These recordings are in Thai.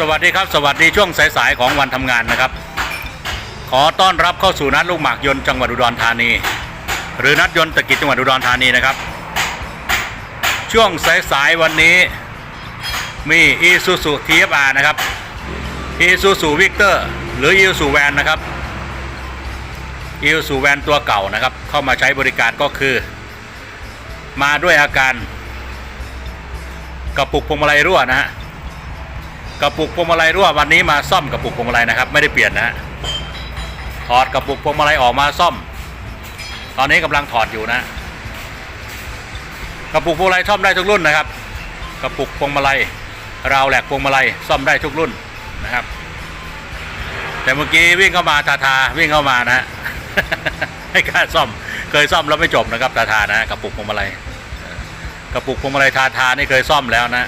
สวัสดีครับสวัสดีช่วงสายๆของวันทำงานนะครับ ขอต้อนรับเข้าสู่นัดลูกหมากยนต์จังหวัดอุดรธานี หรือนัดยนต์ตะกิจจังหวัดอุดรธานีนะครับ ช่วงสายๆวันนี้มีอีซูซูทีเอฟอาร์นะครับอีซูซูวิกเตอร์หรืออีซูแวนนะครับอีซูแวนตัวเก่านะครับ เข้ามาใช้บริการก็คือ มาด้วยอาการกระปุกพวงมาลัยรั่วนะฮะ กระปุกพวงมาลัยรั่ววันนี้มาซ่อมกระปุกพวงมาลัยนะครับ ไม่ได้เปลี่ยนนะถอดกระปุกพวงมาลัยออกมาซ่อม ตอนนี้กำลังถอดอยู่นะ กระปุกพวงมาลัยซ่อมได้ทุกรุ่นนะครับ กระปุกพวงมาลัยราวแหลกพวงมาลัยซ่อมได้ทุกรุ่นนะครับ แต่เมื่อกี้วิ่งเข้ามาทาทาวิ่งเข้ามานะฮะให้กล้าซ่อมเคยซ่อมแล้วไม่จบนะครับทาทานะกระปุกพวงมาลัยกระปุกพวงมาลัยทาทานี่เคยซ่อมแล้วนะ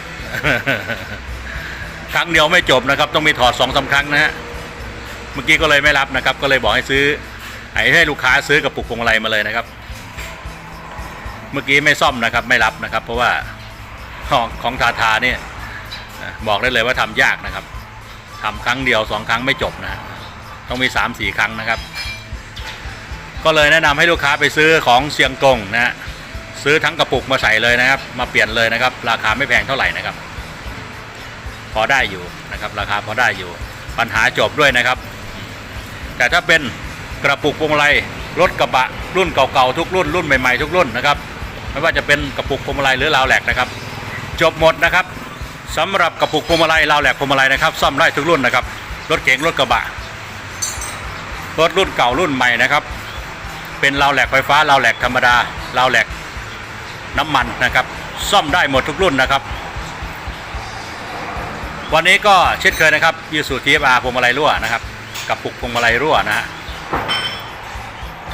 ครั้งเดียวไม่จบนะครับ ต้องมีถอดสองสาครั้งนะฮะเมื่อกี้ก็เลยไม่รับนะครับ ก็เลยบอกให้ซื้อให้ลูกค้าซื้อกระปุกพวงมาลัยมาเลยนะครับ เมื่อกี้ไม่ซ่อมนะครับ ไม่รับนะครับ เพราะว่าของของทาทาเนี่ยบอกได้เลยว่าทำยากนะครับทำครั้งเดียวสองครั้งไม่จบนะฮะต้องมีสามสี่ครั้งนะครับ ก็เลยแนะนำให้ลูกค้าไปซื้อของเชียงกงนะฮะซื้อทั้งกระปุกมาใส่เลยนะครับ มาเปลี่ยนเลยนะครับ ราคาไม่แพงเท่าไหร่นะครับ อได้อยู่นะครับ ราคาพอได้อยู่ ปัญหาจบด้วยนะครับ แต่ถ้าเป็นกระปุกพวงมาลัยรถกระบะรุ่นเก่าๆทุกรุ่นรุ่นใหม่ๆทุกรุ่นนะครับ ไม่ว่าจะเป็นกระปุกพวงมาลัยหรือราวแหลกนะครับ จบหมดนะครับสำหรับกระปุกพวงมาลัยราวแหลกพวงมาลัยนะครับซ่อมได้ทุกรุ่นนะครับรถเก๋งรถกระบะรถรุ่นเก่ารุ่นใหม่นะครับ เป็นราวแหลกไฟฟ้าราวแหลกธรรมดาราวแหลกน้ำมันนะครับ ซ่อมได้หมดทุกรุ่นนะครับ วันนี้ก็เช่นเคยนะครับยูสูทีเอฟอาร์พวงมาลัยรั่วนะครับ กับปุกพวงมาลัยรั่วนะฮะ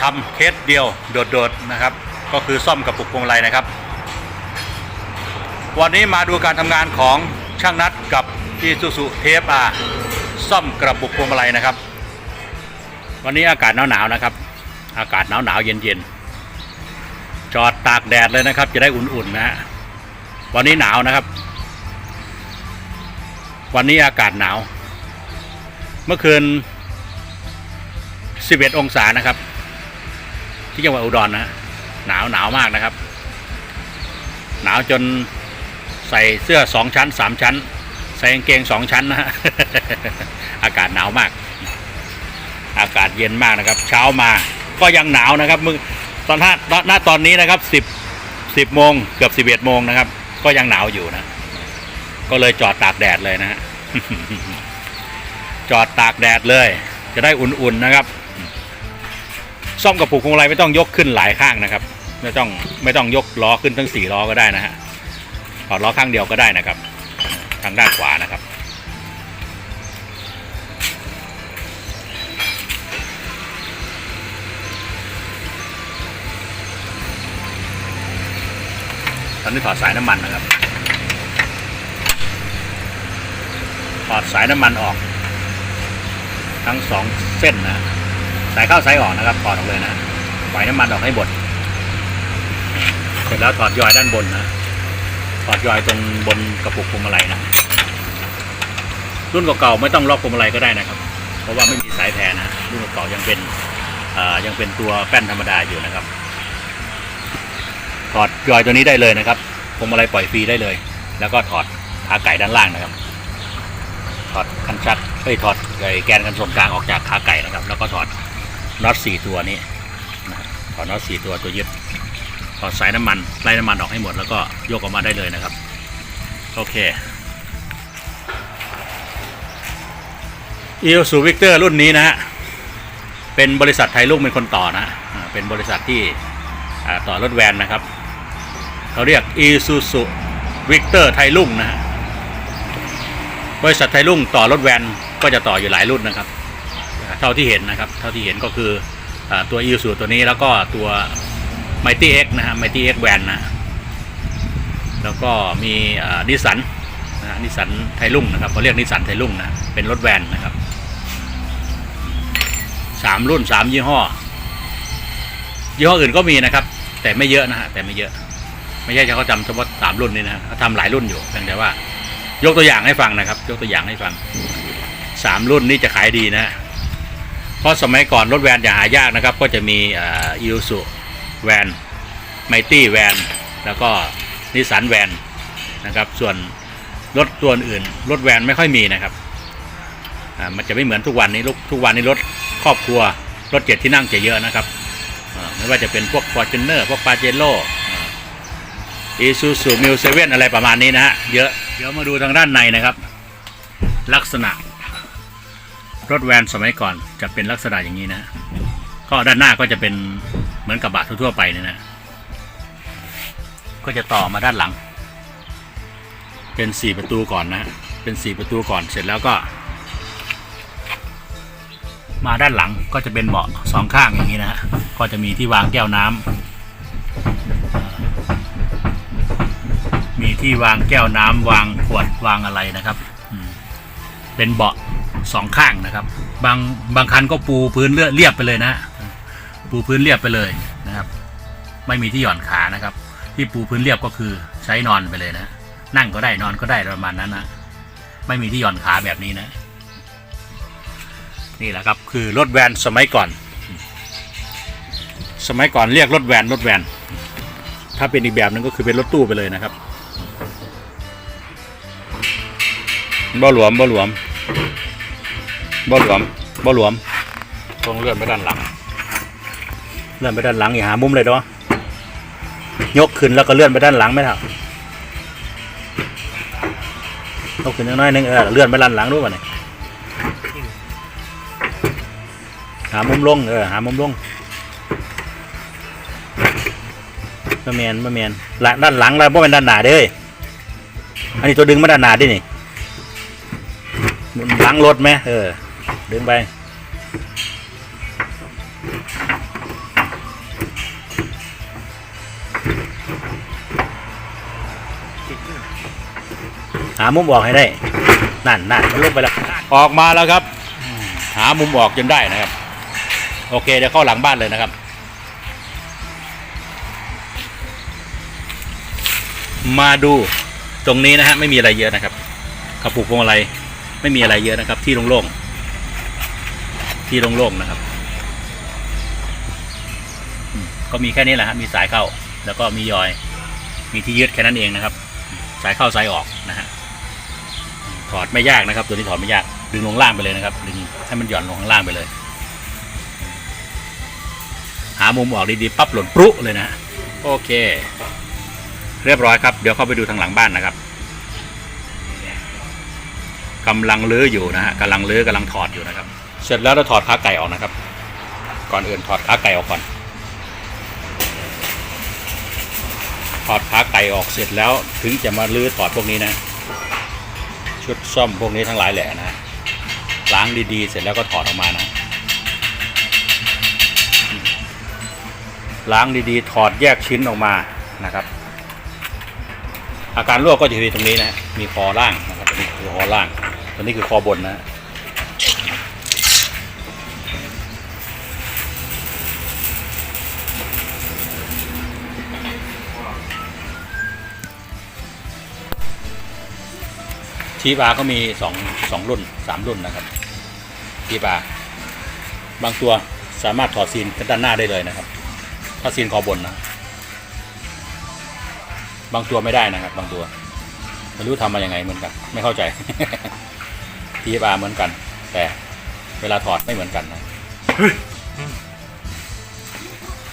ทำเคสเดียวโดดๆนะครับ ก็คือซ่อมกับปุกพวงมาลัยนะครับ วันนี้มาดูการทำงานของช่างนัดกับอีซูซูทีเอฟอาร์ซ่อมกระปุกพวงมาลัยนะครับ วันนี้อากาศหนาวๆนะครับ อากาศหนาวๆเย็นๆจอดตากแดดเลยนะครับ จะได้อุ่นๆนะฮะวันนี้หนาวนะครับ วันนี้อากาศหนาว เมื่อคืน 11 องศานะครับ ที่จังหวัดอุดรนะฮะหนาวหนาวมากนะครับ หนาวจนใส่เสื้อสองชั้นสามชั้น ใส่กางเกงสองชั้นนะฮะอากาศหนาวมาก อากาศเย็นมากนะครับ เช้ามาก็ยังหนาวนะครับมึงตอนท่าตอนหน้าตอนนี้นะครับสิบสิบโมงเกือบสิบเอ็ดโมงนะครับ ก็ยังหนาวอยู่นะ ก็เลยจอดตากแดดเลยนะฮะจอดตากแดดเลย จะได้อุ่นๆนะครับ ซ่อมกระปุกพวงมาลัยไม่ต้องยกขึ้นหลายข้างนะครับ ไม่ต้องไม่ต้องยกล้อขึ้นทั้งสี่ล้อก็ได้นะฮะถอดล้อข้างเดียวก็ได้นะครับ ทางด้านขวานะครับตอนนี้ถอดสายน้ำมันนะครับ อดสายน้ำมันออก ทั้งสองเส้นนะสายเข้าสายออกนะครับถอดออกเลยนะปล่อยน้ำมันออกให้หมดเสร็จแล้วถอดยอยด้านบนนะถอดยอยตรงบนกระปุกพวงมาลัยนะรุ่นเก่าๆไม่ต้องล็อกพวงมาลัยก็ได้นะครับ เพราะว่าไม่มีสายแทนนะรุ่นเก่ายังเป็นยังเป็นตัวแป้นธรรมดาอยู่นะครับถอดยอยตัวนี้ได้เลยนะครับพวงมาลัยปล่อยฟรีได้เลย แล้วก็ถอดขาไก่ด้านล่างนะครับ ถอดคันชักเอ้ยถอดไอแกนกันส่วนกลางออกจากขาไก่นะครับ แล้วก็ถอดน็อตสี่ตัวนี้นะถอดน็อตสี่ตัวตัวยึดถอดสายน้ำมันไล่น้ำมันออกให้หมดแล้วก็ยกออกมาได้เลยนะครับ โอเคอีซูวิกเตอร์รุ่นนี้นะฮะเป็นบริษัทไทยลูกเป็นคนต่อนะเป็นบริษัทที่ต่อรถแวนนะครับ เขาเรียก Isuzu Victor ไทยลุงนะฮะ บริษัทไทยรุ่งต่อรถแวนก็จะต่ออยู่หลายรุ่นนะครับ เท่าที่เห็นนะครับ เท่าที่เห็นก็คืออตัว i ี u ตัวนี้แล้วก็ตัว Mighty X นะฮะ Mighty X แวนนะแล้วก็มีนิสันนะนิสันไทยรุ่งนะครับเขาเรียกนิสันไทยรุ่งนะเป็นรถแวนนะครับสามรุ่นสามยี่ห้อ ยี่ห้ออื่นก็มีนะครับ แต่ไม่เยอะนะฮะแต่ไม่เยอะ ไม่ใช่เฉพาจำเฉพาะสามรุ่นนี้นะเขาทำหลายรุ่นอยู่เพียงแต่ว่า ยกตัวอย่างให้ฟังนะครับ ยกตัวอย่างให้ฟังสามรุ่นนี้จะขายดีนะ เพราะสมัยก่อนรถแวนจะหายากนะครับ ก็จะมีอิลสุแวนไมตี้แวนแล้วก็นิสสันแวนนะครับ ส่วนรถตัวอื่นรถแวนไม่ค่อยมีนะครับมันจะไม่เหมือนทุกวันนี้ทุกวันนี้รถครอบครัวรถเจ็ดที่นั่งจะเยอะนะครับไม่ว่าจะเป็นพวกฟอร์จูเนอร์พวกปาเจโร่ อีซูซูมิวเซเว่นอะไรประมาณนี้นะฮะ เยอะ เดี๋ยวมาดูทางด้านในนะครับ ลักษณะ รถแวนสมัยก่อนจะเป็นลักษณะอย่างนี้นะ ก็ด้านหน้าก็จะเป็นเหมือนกระบะทั่วๆไปเนี่ยนะ ก็จะต่อมาด้านหลัง เป็นสี่ประตูก่อนนะ เป็นสี่ประตูก่อนเสร็จแล้วก็ มาด้านหลังก็จะเป็นเบาะสองข้างอย่างนี้นะฮะ ก็จะมีที่วางแก้วน้ำ มีที่วางแก้วน้ำวางขวดวางอะไรนะครับเป็นเบาะสองข้างนะครับ บางบางคันก็ปูพื้นเลือเรียบไปเลยนะปูพื้นเรียบไปเลยนะครับ ไม่มีที่หย่อนขานะครับ ที่ปูพื้นเรียบก็คือใช้นอนไปเลยนะ นั่งก็ได้นอนก็ได้ประมาณนั้นนะไม่มีที่หย่อนขาแบบนี้นะ นี่แหละครับคือรถแวนสมัยก่อน สมัยก่อนเรียกรถแวนรถแวน ถ้าเป็นอีกแบบหนึงก็คือเป็นรถตู้ไปเลยนะครับ บ่หลวมบ่หลวมบ่หลวมบ่หลวมต้องเลื่อนไปด้านหลัง เลื่อนไปด้านหลังอย่าหามุมเลยเนาะยกขึ้นแล้วก็เลื่อนไปด้านหลังไม่เท่ายกขึ้นนิดน้อยนึงเออเลื่อนไปด้านหลังด้วยวะเนี่ยหามุมลงเออหามุมลงมาเมียนมาเมียนหลังด้านหลังแล้วบ่เป็นด้านหน้าเด้ออันนี้ตัวดึงมาด้านหน้าดินี่ หลังรถไหมเออ ดึงไป หามุมออกให้ได้ นั่นนั่นมันลงไปแล้ว ออกมาแล้วครับ หามุมออกจนได้นะครับ โอเค เดี๋ยวเข้าหลังบ้านเลยนะครับ มาดูตรงนี้นะฮะไม่มีอะไรเยอะนะครับกระปุกพวงอะไร ไม่มีอะไรเยอะนะครับ ที่โล่งๆที่โล่งๆนะครับก็มีแค่นี้แหละฮะมีสายเข้า แล้วก็มียอย มีที่ยึดแค่นั้นเองนะครับ สายเข้าสายออกนะฮะถอดไม่ยากนะครับ ตัวนี้ถอดไม่ยากดึงลงล่างไปเลยนะครับดึงให้มันหย่อนลงข้างล่างไปเลย หามุมออกดีๆปั๊บหล่นปรุเลยนะโอเค เรียบร้อยครับ เดี๋ยวเข้าไปดูทางหลังบ้านนะครับ กำลังเลื้ออยู่นะฮะกำลังเลื้อกำลังถอดอยู่นะครับ เสร็จแล้วเราถอดขาไก่ออกนะครับ ก่อนอื่นถอดขาไก่ออกก่อน ถอดขาไก่ออกเสร็จแล้วถึงจะมาลื้อถอดพวกนี้นะ ชุดซ่อมพวกนี้ทั้งหลายแหละนะล้างดีๆ เสร็จแล้วก็ถอดออกมานะล้างดีๆ ถอดแยกชิ้นออกมานะครับ อาการรั่วก็จะอยู่ตรงนี้นะ มีคอล่างนะครับตัวนี้คือคอล่าง ตัวนี้คือคอบนนะทีบาก็มีสองสองรุ่นสามรุ่นนะครับทีบาบางตัวสามารถถอดซีนด้านหน้าได้เลยนะครับ ถ้าซีนคอบนนะ บางตัวไม่ได้นะครับ บางตัวไม่รู้ทำมาอยังไงเหมือนกัน ไม่เข้าใจ ทีบาเหมือนกัน แต่เวลาถอดไม่เหมือนกันนะ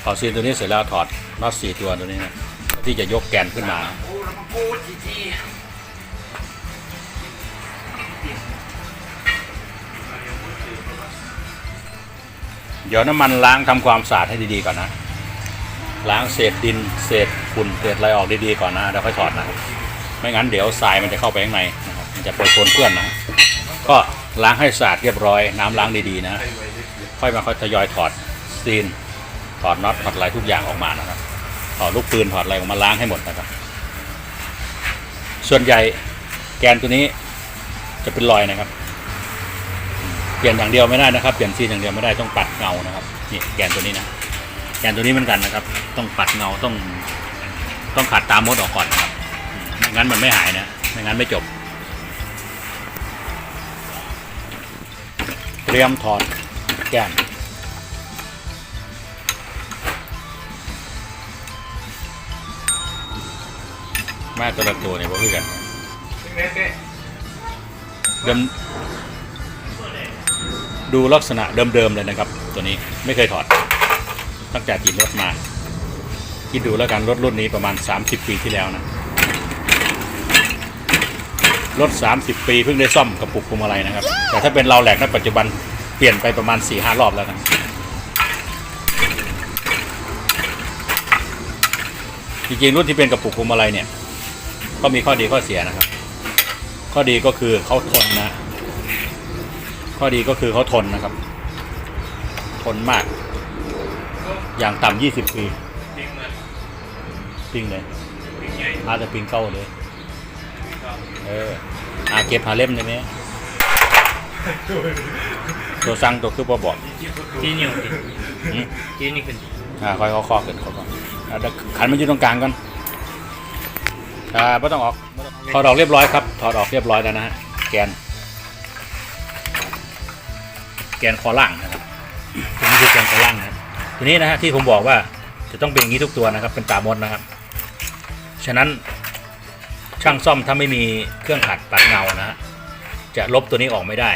ถอดซีนตัวนี้เสร็จแล้วถอดน็อตสี่ตัวตัวนี้นะที่จะยกแกนขึ้นมาเดี๋ยวน้ำมันล้างทำความสะอาดให้ดีๆก่อนนะ ล้างเศษดินเศษฝุ่นเศษอะไรออกดีๆก่อนนะแล้วค่อยถอดนะ ไม่งั้นเดี๋ยวทรายมันจะเข้าไปข้างใน นะครับมันจะปนปนเปื้อนนะ ก็ล้างให้สะอาดเรียบร้อย น้ำล้างดีๆนะ ค่อยมาค่อยทยอยถอดซีน ถอดน็อตถอดอะไรทุกอย่างออกมานะครับ ถอดลูกปืนถอดอะไรออกมาล้างให้หมดนะครับ ส่วนใหญ่แกนตัวนี้จะเป็นรอยนะครับ เปลี่ยนอย่างเดียวไม่ได้นะครับ เปลี่ยนซีนอย่างเดียวไม่ได้ต้องปัดเงานะครับนี่แกนตัวนี้นะ แกนตัวนี้เหมือนกันนะครับ ต้องปัดเงาต้องต้องขัดตามมดออกก่อนนะครับไม่งั้นมันไม่หายนะไม่งั้นไม่จบ เตรียมถอดแก้มมาแต่ละตัวเนี่ยบ่คือกันเดิมดูลักษณะเดิมๆเลยนะครับ ตัวนี้ไม่เคยถอด ตั้งแต่ติดรถมา คิดดูแล้วกันรถรุ่นนี้ประมาณ 30 ปีที่แล้วนะ รถ 30 ปีเพิ่งได้ซ่อมกระปุกพวงมาลัยนะครับ แต่ถ้าเป็นเราแหลกณปัจจุบันเปลี่ยนไปประมาณ4-5รอบแล้วนะจริงๆรุ่นที่เป็นกระปุกพวงมาลัยเนี่ย ก็มีข้อดีข้อเสียนะครับ ข้อดีก็คือเขาทนนะ ข้อดีก็คือเขาทนนะครับ ทนมาก อย่างต่ำ20 ปี ปิ้งเลยอาจจะปิ้งเก้าเลย เอออาเก็บหาเล่มได้ไหมตัวสั่งตัวคือบ่บอกจีนิวหืมจีนี่ขึ้นอ่าคอยเขาคอขึ้นเขาก่อนอ่าเดี๋ยวขันมันอยู่ตรงกลางก่อนอ่าไม่ต้องออกถอดออกเรียบร้อยครับถอดออกเรียบร้อยแล้วนะฮะแกน แกนคอล่างนะครับตัวนี้คือแกนคอล่างนะครับทีนี้นะฮะที่ผมบอกว่าจะต้องเป็นอย่างนี้ทุกตัวนะครับ เป็นตามดนะครับ ฉะนั้น ช่างซ่อมถ้าไม่มีเครื่องขัดปัดเงานะฮะจะลบตัวนี้ออกไม่ได้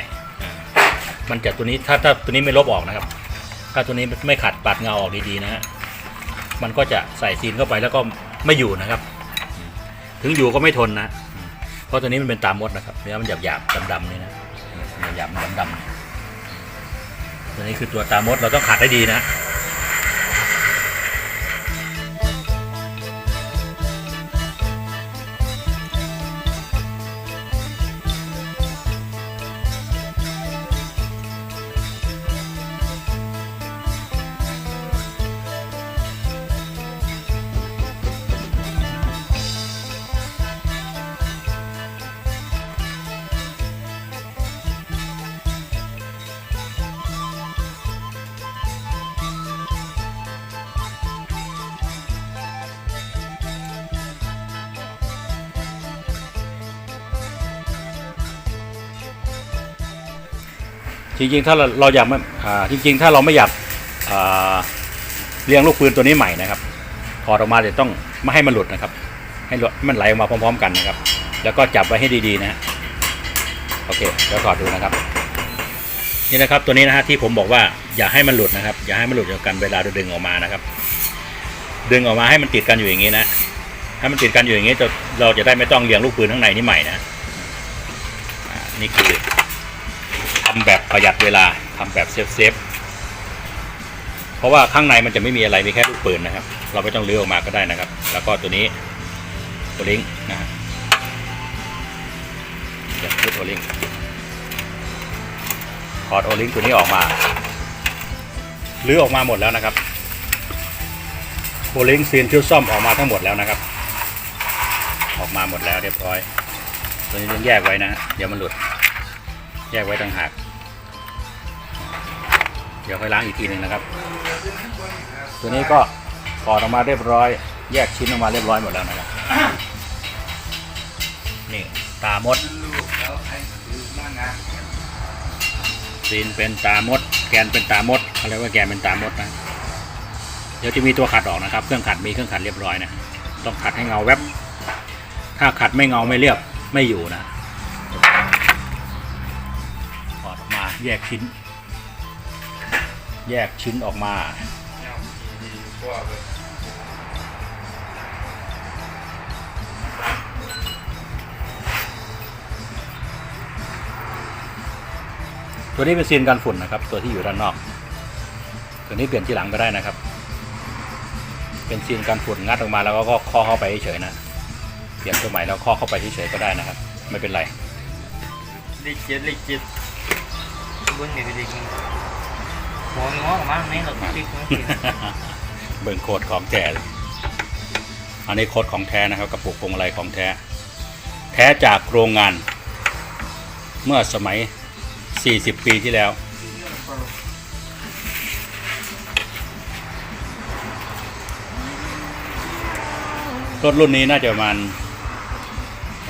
มันจะตัวนี้ถ้าถ้าตัวนี้ไม่ลบออกนะครับ ถ้าตัวนี้ไม่ขัดปัดเงาออกดีๆนะฮะมันก็จะใส่ซีนเข้าไปแล้วก็ไม่อยู่นะครับ ถึงอยู่ก็ไม่ทนนะ เพราะตัวนี้มันเป็นตามมดนะครับเนื้อมันหยาบๆดำๆนี่นะหยาบๆดำๆตัวนี้คือตัวตามดเราต้องขัดให้ดีนะ จริงๆ ถ้าเราเราอยากไม่จริง ๆ ถ้าเราไม่อยากเลี้ยงลูกปืนตัวนี้ใหม่นะครับถอดออกมาจะต้องไม่ให้มันหลุดนะครับ ให้หลุดมันไหลออกมาพร้อม ๆ กันนะครับ แล้วก็จับไว้ให้ดีๆนะฮะโอเคเดี๋ยวถอดดูนะครับ นี่นะครับตัวนี้นะฮะที่ผมบอกว่าอย่าให้มันหลุดนะครับ อย่าให้มันหลุดจากกันเวลาดึงออกมานะครับ ดึงออกมาให้มันติดกันอยู่อย่างนี้นะให้มันติดกันอยู่อย่างนี้จะเราจะได้ไม่ต้องเลี้ยงลูกปืนข้างในนี่ใหม่นะนี่คือำแบบประหยัดเวลาทำแบบเซฟเซฟเพราะว่าข้างในมันจะไม่มีอะไรมีแค่ลูกปืนนะครับ เราไม่ต้องเลื้อออกมาก็ได้นะครับ แล้วก็ตัวนี้โอลิงนะเดี๋ยวพูดโอลิงถอดโอลิงตัวนี้ออกมาเลื้อออกมาหมดแล้วนะครับโอลิงซีนชุดซ่อมออกมาทั้งหมดแล้วนะครับ ออกมาหมดแล้วเรียบร้อย ตัวนี้ต้องแยกไว้นะฮะเดี๋ยวมันหลุด แยกไว้ต่างหาก เดี๋ยวค่อยล้างอีกทีหนึ่งนะครับ ตัวนี้ก็ถอดออกมาเรียบร้อย แยกชิ้นออกมาเรียบร้อยหมดแล้วนะครับนี่ตามดซีนเป็นตามด แกนเป็นตามดเขาเรียกว่าแกนเป็นตามดนะ เดี๋ยวจะมีตัวขัดออกนะครับ เครื่องขัดมีเครื่องขัดเรียบร้อยนะ ต้องขัดให้เงาแวบ ถ้าขัดไม่เงาไม่เรียบไม่อยู่นะถอดออกมาแยกชิ้น แยกชิ้นออกมา ตัวนี้เป็นซีนกันฝุ่นนะครับ ตัวที่อยู่ด้านนอก ตัวนี้เปลี่ยนที่หลังก็ได้นะครับ เป็นซีนกันฝุ่นงัดออกมาแล้วก็ข้อเข้าไปเฉยๆนะ เปลี่ยนตัวใหม่แล้วข้อเข้าไปเฉยๆก็ได้นะครับ ไม่เป็นไรลิจิตลิจิตบิ้งเด็กเด็ก หัวงอกมาไม่หรอกพริกมันกินเบิ่งโคตรของแท้อันนี้โคตรของแท้นะครับกระปุกพวงมาลัยของแท้ แท้จากโรงงาน เมื่อสมัย 40 ปีที่แล้วรถรุ่นนี้น่าจะประมาณ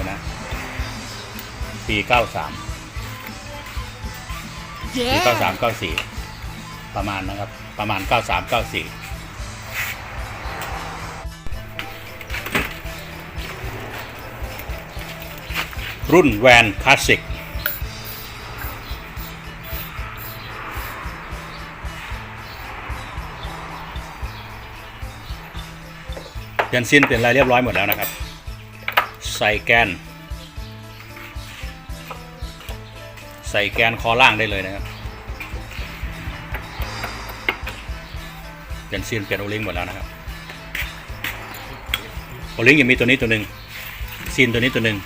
นะปี 93 ปี 93 94 ประมาณนะครับ ประมาณเก้าสามเก้าสี่รุ่นแวนคลาสสิก เปลี่ยนซินเปลี่ยนอะไรเรียบร้อยหมดแล้วนะครับ ใส่แกน ใส่แกนคอล่างได้เลยนะครับ เปลี่ยนซีนเปลี่ยนโอลิงหมดแล้วนะครับโอลิงยังมีตัวนี้ตัวหนึ่งซีนตัวนี้ตัวหนึ่ง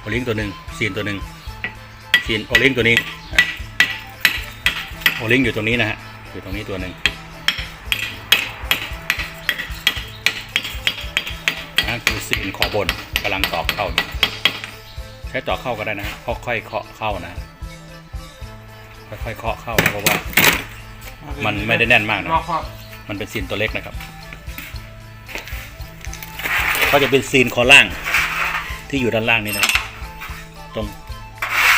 โอลิงตัวหนึ่งซีนตัวหนึ่งซีนโอลิงตัวนี้โอลิงอยู่ตรงนี้นะฮะอยู่ตรงนี้ตัวหนึ่งนะคือซีนขอบนกำลังตอกเข้า ใช้ตอกเข้าก็ได้นะฮะค่อยๆเคาะเข้านะค่อยๆเคาะเข้าเพราะว่า มันไม่ได้แน่นมากนะรอบครอบมันเป็นซีนตัวเล็กนะครับ ก็จะเป็นซีนคอล่างที่อยู่ด้านล่างนี่นะครับ ตรง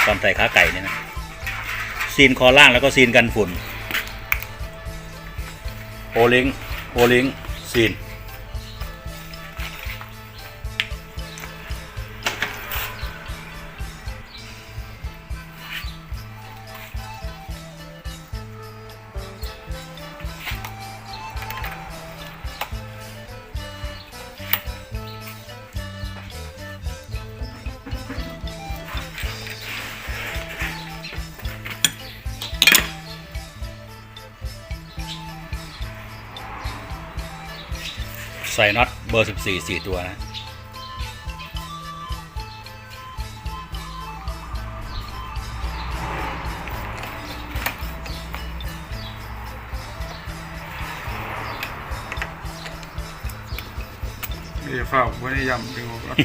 ตอนใส่ขาไก่เนี่ยนะ ซีนคอล่างแล้วก็ซีนกันฝุ่น โอลิงโอลิงซีน อตเบอร์14 4ตัวนะ เดี๋ยวเฝ้าวันนี้ยำดึงออกก่อน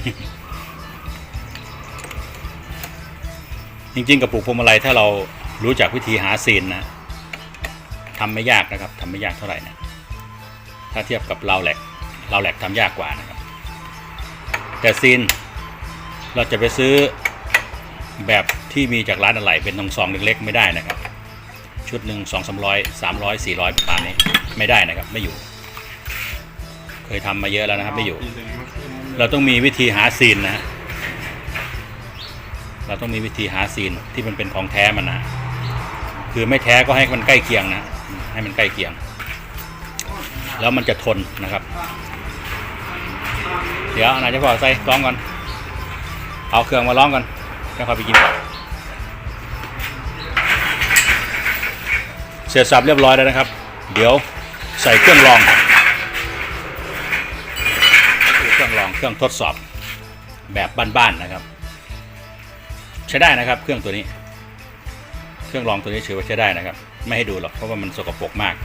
จริงๆกับปลูกพวงมาลัยถ้าเรารู้จักวิธีหาซีนนะทำไม่ยากนะครับทำไม่ยากเท่าไหร่นะถ้าเทียบกับเราแหลก เราแหลกทำยากกว่านะครับ แต่ซีนเราจะไปซื้อแบบที่มีจากร้านอะไหล่เป็นทองซองเล็กๆ ไม่ได้นะครับ ชุดหนึ่งสองสามร้อยสามร้อยสี่ร้อยประมาณนี้ไม่ได้นะครับไม่อยู่ เคยทำมาเยอะแล้วนะครับไม่อยู่ เราต้องมีวิธีหาซีนนะฮะเราต้องมีวิธีหาซีนที่มันเป็นของแท้มันนะคือไม่แท้ก็ให้มันใกล้เคียงนะให้มันใกล้เคียง แล้วมันจะทนนะครับ เดี๋ยวนายจะพอใส่ร้องก่อน เอาเครื่องมาร้องก่อนแล้วค่อยไปกินก่อนเสร็จสับเรียบร้อยแล้วนะครับ เดี๋ยวใส่เครื่องรอง เครื่องรองเครื่องทดสอบแบบบ้านๆนะครับ ใช้ได้นะครับ เครื่องตัวนี้ เครื่องรองตัวนี้ถือว่าใช้ได้นะครับ ไม่ให้ดูหรอกเพราะว่ามันสกปรกมาก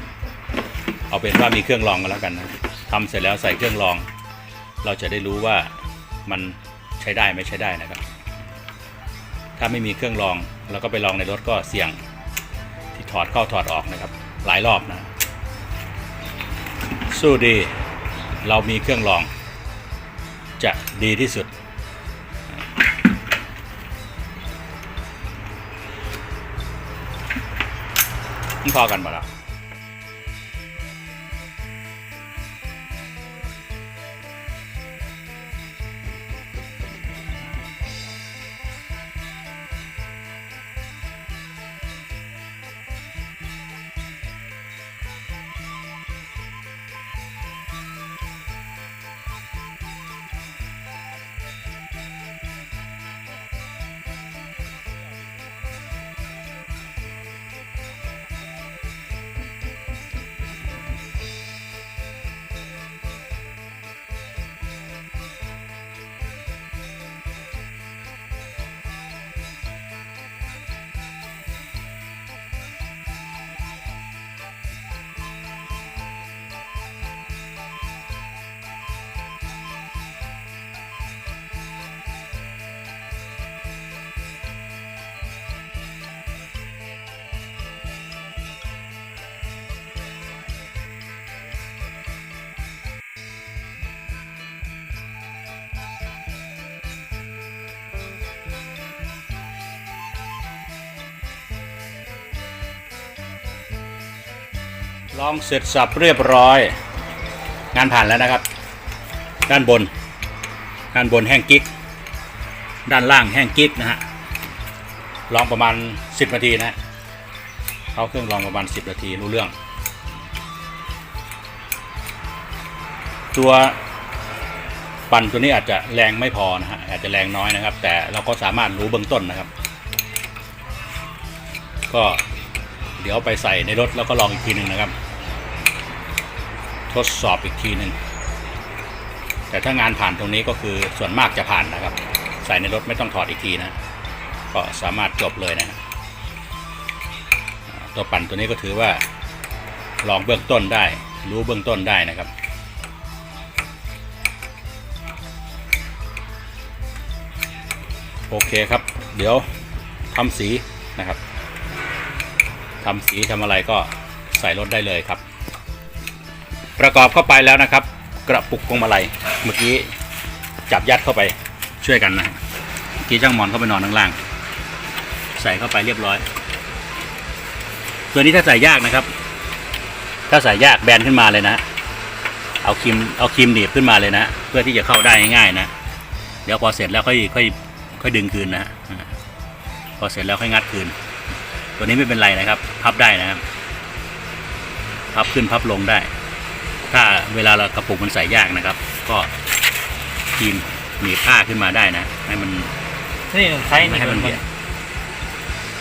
เอาเป็นว่ามีเครื่องรองกันแล้วกันนะทำเสร็จแล้วใส่เครื่องรอง เราจะได้รู้ว่ามันใช้ได้ไม่ใช้ได้นะครับ ถ้าไม่มีเครื่องรองเราก็ไปลองในรถก็เสี่ยงที่ถอดเข้าถอดออกนะครับ หลายรอบนะ สู้ดีเรามีเครื่องรอง จะดีที่สุดมันพอกันปะล่ะ ลองเสร็จสับเรียบร้อย งานผ่านแล้วนะครับ ด้านบน ด้านบนแห้งกิ๊ก ด้านล่างแห้งกิ๊กนะฮะลองประมาณ 10 นาทีนะเขาเครื่องลองประมาณ 10 นาทีรู้เรื่อง ตัวปั่นตัวนี้อาจจะแรงไม่พอนะฮะอาจจะแรงน้อยนะครับ แต่เราก็สามารถรู้เบื้องต้นนะครับ ก็เดี๋ยวไปใส่ในรถแล้วก็ลองอีกทีหนึ่งนะครับ ทดสอบอีกทีหนึ่งแต่ถ้างานผ่านตรงนี้ก็คือส่วนมากจะผ่านนะครับ ใส่ในรถไม่ต้องถอดอีกทีนะ ก็สามารถจบเลยนะตัวปั่นตัวนี้ก็ถือว่าลองเบื้องต้นได้ รู้เบื้องต้นได้นะครับโอเคครับ เดี๋ยวทำสีนะครับทำสีทำอะไรก็ใส่รถได้เลยครับ ประกอบเข้าไปแล้วนะครับ กระปุกพวงมาลัยเมื่อกี้จับยัดเข้าไปช่วยกันนะเมื่อกี้จ้างมอนเข้าไปนอนข้างล่าง ใส่เข้าไปเรียบร้อย ตัวนี้ถ้าใส่ยากนะครับ ถ้าใส่ยากแบนขึ้นมาเลยนะ เอาครีมเอาครีมหนีบขึ้นมาเลยนะ เพื่อที่จะเข้าได้ง่ายๆนะ เดี๋ยวพอเสร็จแล้วค่อยค่อยค่อยดึงคืนนะพอเสร็จแล้วค่อยงัดคืน ตัวนี้ไม่เป็นไรนะครับ พับได้นะครับ พับขึ้นพับลงได้ ถ้าเวลาเรากระปุกมันใส่ยากนะครับ ก็ครีมหนีบผ้าขึ้นมาได้นะ ให้มันนี่ใช้ไม่นี่ให้มัมันนเบียด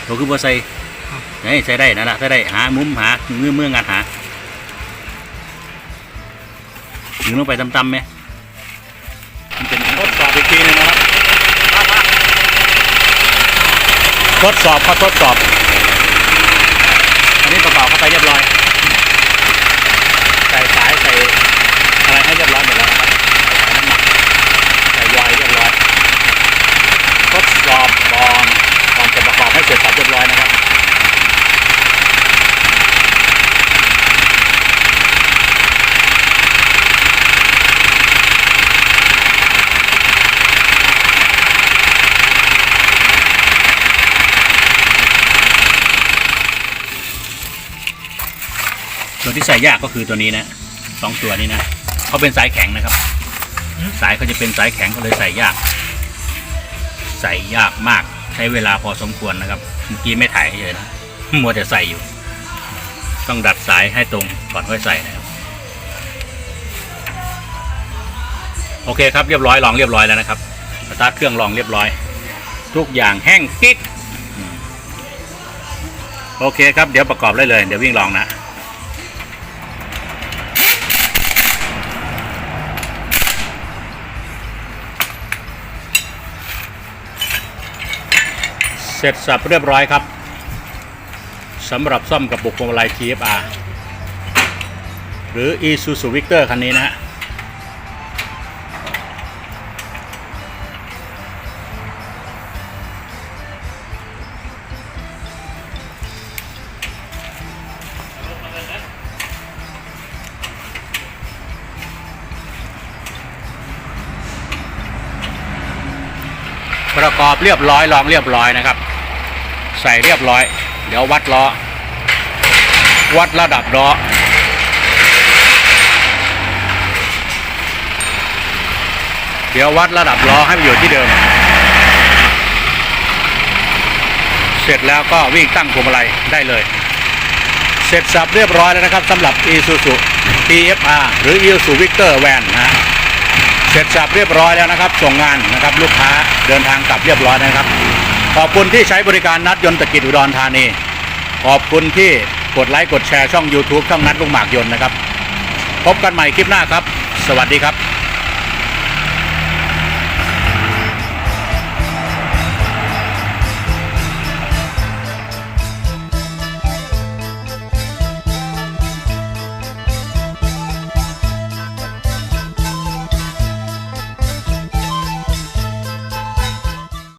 ตัวคือบัวใส่ไหนใส่ได้นั่นแหละใส่ได้หามุมหาเมื่อเมื่องัดหาถึงลงไปตำๆไหมมันเป็นทดสอบอีกทีหนึงนะครับทดสอบครับทดสอบ อันนี้ประกอบเข้าไปเรียบร้อย ใส่สายใส่อะไรให้เรียบร้อยหมดแล้วนะครับใส่น้ำหนักใส่ยอยเรียบร้อย ทดสอบก่อนก่อนจะประกอบให้เสร็จสับเรียบร้อยนะครับ ตัวที่ใส่ยากก็คือตัวนี้นะสองตัวนี้นะเขาเป็นสายแข็งนะครับ สายเขาจะเป็นสายแข็งก็เลยใส่ยาก ใส่ยากมากใช้เวลาพอสมควรนะครับเมื่อกี้ไม่ถ่ายเลยนะมัวแต่ใส่อยู่ ต้องดัดสายให้ตรงก่อนค่อยใส่นะครับโอเคครับเรียบร้อยลองเรียบร้อยแล้วนะครับสตาร์ทเครื่องลองเรียบร้อย ทุกอย่างแห้งกิ๊กโอเคครับเดี๋ยวประกอบได้เลย เดี๋ยววิ่งลองนะ เสร็จสับเรียบร้อยครับสำหรับซ่อมกระปุกพวงมาลัย TFR หรือ Isuzu Victor คันนี้นะฮะประกอบเรียบร้อยลองเรียบร้อยนะครับ ใส่เรียบร้อย เดี๋ยววัดล้อ วัดระดับล้อเดี๋ยววัดระดับล้อให้มันอยู่ที่เดิม เสร็จแล้วก็วิ่งตั้งพวงมาลัยได้เลย เสร็จสับเรียบร้อยแล้วนะครับสำหรับ Isuzu TFR หรือ Isuzu Victor Van นะฮะเสร็จสับเรียบร้อยแล้วนะครับ ส่งงานนะครับ ลูกค้าเดินทางกลับเรียบร้อยนะครับ ขอบคุณที่ใช้บริการนัดยนต์ตะกิดอุดรธานี ขอบคุณที่กดไลค์กดแชร์ช่อง YouTube ช่องนัดลูกหมากยนต์นะครับ พบกันใหม่คลิปหน้าครับ สวัสดีครับ